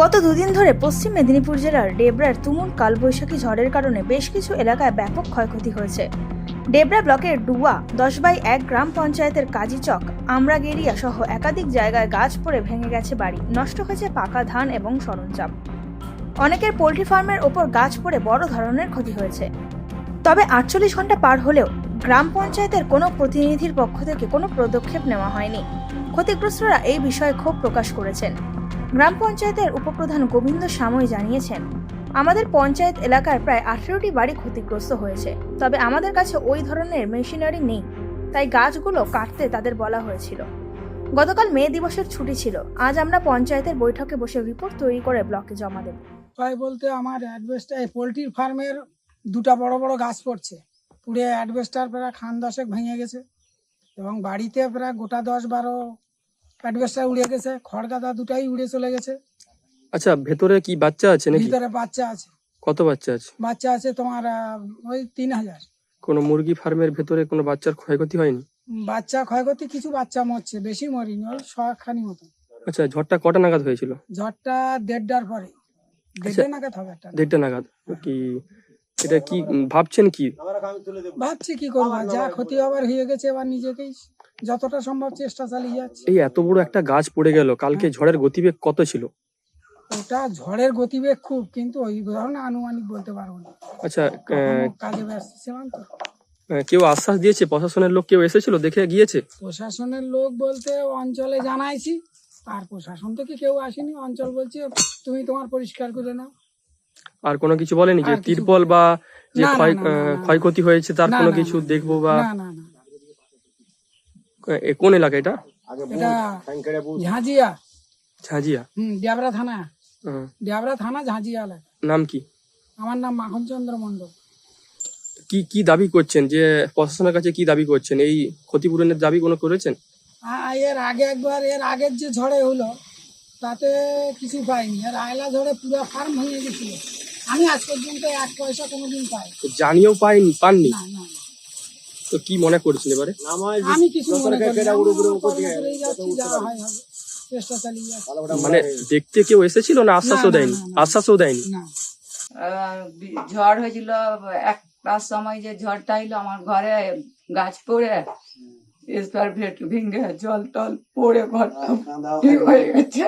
গত দুদিন ধরে পশ্চিম মেদিনীপুর জেলার ডেবরার তুমুল কালবৈশাখী ঝড়ের কারণে বেশ কিছু এলাকায় ব্যাপক ক্ষয়ক্ষতি হয়েছে। ডেবরা ব্লকের ডুয়া দশ বাই এক গ্রাম পঞ্চায়েতের কাজীচক আমরাগেরিয়া সহ একাধিক জায়গায় গাছ পড়ে ভেঙে গেছে বাড়ি, নষ্ট হয়েছে পাকা ধান এবং সরঞ্জাম। অনেকের পোলট্রি ফার্মের ওপর গাছ পড়ে বড় ধরনের ক্ষতি হয়েছে। তবে আটচল্লিশ ঘণ্টা পার হলেও গ্রাম পঞ্চায়েতের কোনো প্রতিনিধির পক্ষ থেকে কোনো পদক্ষেপ নেওয়া হয়নি। ক্ষতিগ্রস্তরা এই বিষয়ে ক্ষোভ প্রকাশ করেছেন। গ্রাম পঞ্চায়েতের উপপ্রধান গোবিন্দ সাময় জানিয়েছেন, আমাদের পঞ্চায়েত এলাকার প্রায় আঠেরোটি বাড়ি ক্ষতিগ্রস্ত হয়েছে, তবে আমাদের কাছে ওই ধরনের মেশিনারি নেই, তাই গাছগুলো কাটতে তাদের বলা হয়েছিল। গতকাল মে দিবসের ছুটি ছিল, আজ আমরা পঞ্চায়েতের বৈঠকে বসে রিপোর্ট তৈরি করে ব্লকে জমা দেব। উপায় বলতে আমার অ্যাডভেস্টার পোলট্রির ফার্মের দুটা বড় বড় গাছ পড়ছে, পুড়ে অ্যাডভেস্টার প্রায় খান দশেক ভেঙে গেছে এবং বাড়িতে প্রায় গোটা দশ বারো অ্যাডভেস্টার উড়ে গেছে খড়গাদা দুটাই উড়ে চলে গেছে। আচ্ছা ভেতরে কি বাচ্চা আছে নাকি? ভিতরে বাচ্চা আছে। কত বাচ্চা আছে? বাচ্চা আছে তোমার আহ, ওই তিন হাজার। কোনো মুরগি ফার্মের ভেতরে কোনো বাচ্চার ক্ষয়ক্ষতি হয়নি? বাচ্চা ক্ষয়ক্ষতি কিছু বাচ্চা মরছে বেশি মরিনি ওই শখানি মতো। আচ্ছা ঝড়টা কটা নাগাদ হয়েছিল? ঝড়টা দেড়টার পরে। দেড়টা নাগাদ হবে একটা। দেড়টা নাগাদ। কি এটা কি উম, ভাবছেন কি? ভাবছি কি করব যা ক্ষতি হবার হয়ে গেছে এবার নিজেকেই। যতটা সম্ভব চেষ্টা চালিয়ে যাচ্ছি। এই এত বড় একটা গাছ পড়ে গেল কালকে ঝড়ের গতিবেগ কত ছিল? ওটা ঝড়ের গতিবেগ খুব কিন্তু ওই ধরনের আনুমানিক বলতে পারব না। আচ্ছা কাজে ব্যস্ত ছিলাম তো। কেউ আশ্বাস দিয়েছে? প্রশাসনের লোক কেউ এসেছিল দেখে গিয়েছে? প্রশাসনের লোক বলতে অঞ্চলে জানাইছি আর প্রশাসন থেকে কেউ আসেনি। অঞ্চল বলছে তুমি তোমার পরিষ্কার করে নাও। আর কোনো কিছু বলেনি যে তিরপল বা যে। ক্ষয়ক্ষতি হয়েছে তার কোনো কিছু দেখব বা না না না। এ, কোন এলাকা এটা? এটা ঝাঁঝিয়া। ঝাঁঝিয়া? হুম ডিয়াবরা থানা। ডিয়াবরা থানা এলাকা নাম কি? আমার নাম মাখন চন্দ্র মন্ডল কি কি দাবি করছেন? যে প্রশাসনের কাছে কি দাবি করছেন? এই ক্ষতিপূরণের দাবি কোনো করেছেন? এর আগে একবার এর আগের যে ঝড়ে হলো তাতে কিছু পাইনি। আর আয়লা ঝড়ে পুরো ফার্ম ভেঙে গেছিল। আমি আজ পর্যন্ত এক পয়সা কোনোদিন পাই জানিয়েও পাইনি পাননি? না না। তো কি মনে করছেন এবারে? আমি কিছু মনে করি না, আমি আমার যাচ্ছি, যা হয় হবে। চেষ্টা চালিয়ে যাচ্ছি। মানে দেখতে কেউ এসেছিল না আশ্বাসও না, দেয়নি? না, না। আশ্বাসও দেয়নি? না। আহ, বি- ঝড় হয়েছিল একটার সময় যে ঝড়টা এলো আমার ঘরে গাছ পড়ে ভেট ভেঙে জল টল পড়ে ঘরটা ই হয়ে গেছে।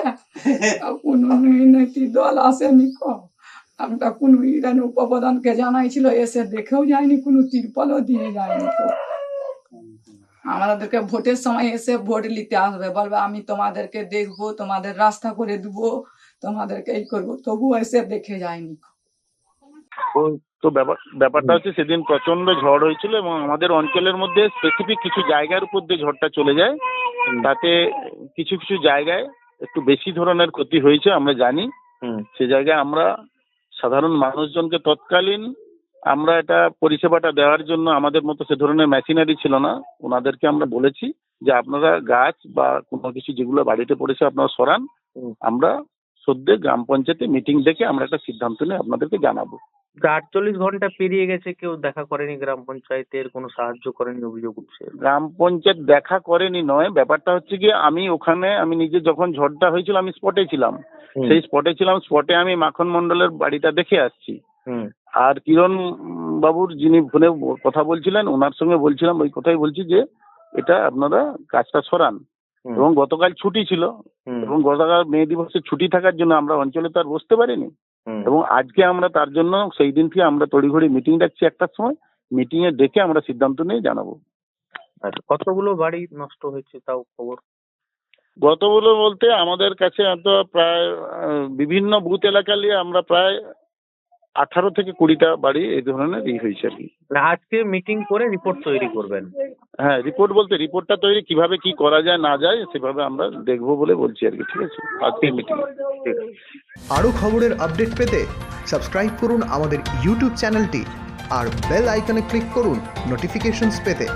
আর কোনো নীতি দল আসেনি ক আমরা কোনো ইরান উপপ্রধানকে জানাইছিল এসে দেখেও যায়নি কোনো তিরপলও দিয়ে যায়নি তো। আমাদেরকে ভোটের সময় এসে ভোট নিতে আসবে বলবে আমি তোমাদেরকে দেখব তোমাদের রাস্তা করে দেবো তোমাদেরকে এই করব। তবুও এসে দেখে যায়নি। তো ব্যাপার ব্যাপারটা হচ্ছে সেদিন প্রচণ্ড ঝড় হয়েছিল এবং আমাদের অঞ্চলের মধ্যে স্পেসিফিক কিছু জায়গার উপর দিয়ে ঝড়টা চলে যায়। তাতে কিছু কিছু জায়গায় একটু বেশি ধরনের ক্ষতি হয়েছে আমরা জানি। সে জায়গায় আমরা সাধারণ মানুষজনকে তৎকালীন আমরা এটা পরিষেবাটা দেওয়ার জন্য আমাদের মতো সে ধরনের মেশিনারি ছিল না। ওনাদেরকে আমরা বলেছি যে আপনারা গাছ বা কোনো কিছু যেগুলো বাড়িতে পড়েছে আপনারা সরান। আমরা সদ্যে গ্রাম পঞ্চায়েতে মিটিং ডেকে আমরা একটা সিদ্ধান্ত নিয়ে আপনাদেরকে জানাব। আটচল্লিশ ঘণ্টা পেরিয়ে গেছে কেউ দেখা করেনি গ্রাম পঞ্চায়েতের কোনো সাহায্য করেনি অভিযোগ উঠছে? গ্রাম পঞ্চায়েত দেখা করেনি নয় ব্যাপারটা হচ্ছে কি আমি ওখানে আমি নিজে যখন ঝড়টা হয়েছিল আমি স্পটে ছিলাম। সেই স্পটে ছিলাম স্পটে আমি মাখন মন্ডলের বাড়িটা দেখে আসছি। আর কিরণ বাবুর যিনি ফোনে কথা বলছিলেন ওনার সঙ্গে বলছিলাম ওই কথাই বলছি যে এটা আপনারা কাজটা সরান। এবং গতকাল ছুটি ছিল এবং গতকাল মে দিবসে ছুটি থাকার জন্য আমরা অঞ্চলে তো আর বসতে পারিনি। এবং আজকে আমরা তার জন্য সেই দিন থেকে আমরা তড়িঘড়ি মিটিং ডাকছি একটার সময় মিটিং এ ডেকে আমরা সিদ্ধান্ত নিয়ে জানাব। আচ্ছা কতগুলো বাড়ি নষ্ট হয়েছে তাও খবর? গতগুলো বলতে আমাদের কাছে প্রায় বিভিন্ন বুথ এলাকা নিয়ে আমরা প্রায় আঠারো থেকে কুড়িটা বাড়ি এই ধরনের ই হয়েছে আর কি। না আজকে মিটিং করে রিপোর্ট তৈরি করবেন। হ্যাঁ রিপোর্ট বলতে রিপোর্টটা তৈরি কীভাবে কি করা যায় না যায় সেভাবে আমরা দেখব বলে বলছি আর কি ঠিক আছে? আজকে মিটিং ঠিক আছে আরও খবরের আপডেট পেতে সাবস্ক্রাইব করুন আমাদের ইউটিউব চ্যানেলটি আর বেল আইকনে ক্লিক করুন নোটিফিকেশনস পেতে।